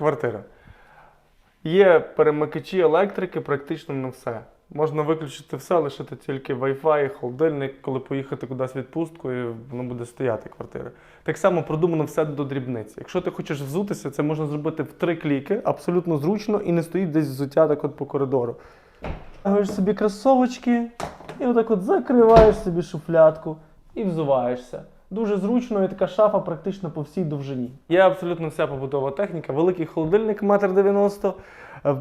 квартира. Є перемикачі електрики практично на все. Можна виключити все, лишити тільки Wi-Fi, холодильник, коли поїхати кудись відпустку, і воно буде стояти квартира. Так само продумано все до дрібниці. Якщо ти хочеш взутися, це можна зробити в три кліки, абсолютно зручно і не стоїть десь взуття так от по коридору. Ставиш собі кросовочки і отак от закриваєш собі шуфлядку і взуваєшся. Дуже зручно і така шафа практично по всій довжині. Є абсолютно вся побутова техніка, великий холодильник 1,90 м, е,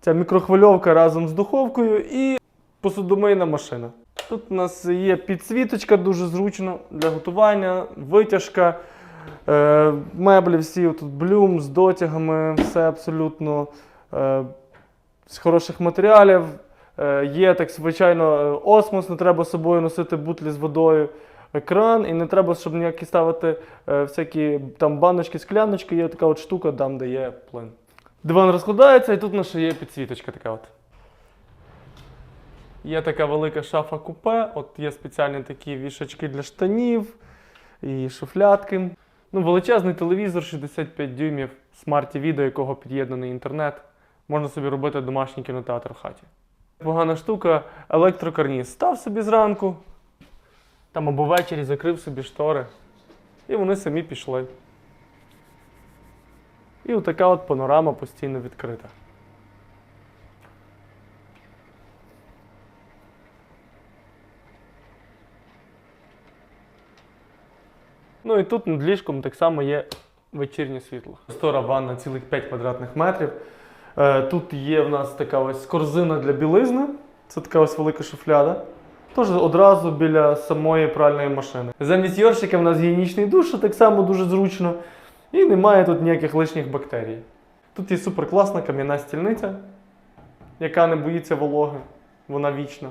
ця мікрохвильовка разом з духовкою і посудомийна машина. Тут у нас є підсвіточка, дуже зручно для готування, витяжка, е, меблі всі тут блюм з дотягами, все абсолютно е, з хороших матеріалів. Є так звичайно осмос, не треба з собою носити бутлі з водою. Екран, і не треба, щоб ніякі ставити е, всякі там баночки, скляночки, є така от штука, там, де є плин. Диван розкладається, і тут у нас ще є підсвіточка така от. Є така велика шафа купе, от є спеціальні такі вішачки для штанів і шуфлятки. Ну, величезний телевізор 65 дюймів, смарт-TV, до якого під'єднаний інтернет. Можна собі робити домашній кінотеатр в хаті. Погана штука, електрокарніз. Став собі зранку, там або ввечері закрив собі штори, і вони самі пішли. І отака от панорама постійно відкрита. Ну і тут над ліжком так само є вечірнє світло. Стора ванна цілих 5 квадратних метрів. Е, Тут є в нас така ось корзина для білизни. Це така ось велика шуфляда. Тож одразу біля самої пральної машини. Замість йоршика в нас гігієнічний душ, так само дуже зручно. І немає тут ніяких лишніх бактерій. Тут є суперкласна кам'яна стільниця, яка не боїться вологи, вона вічна.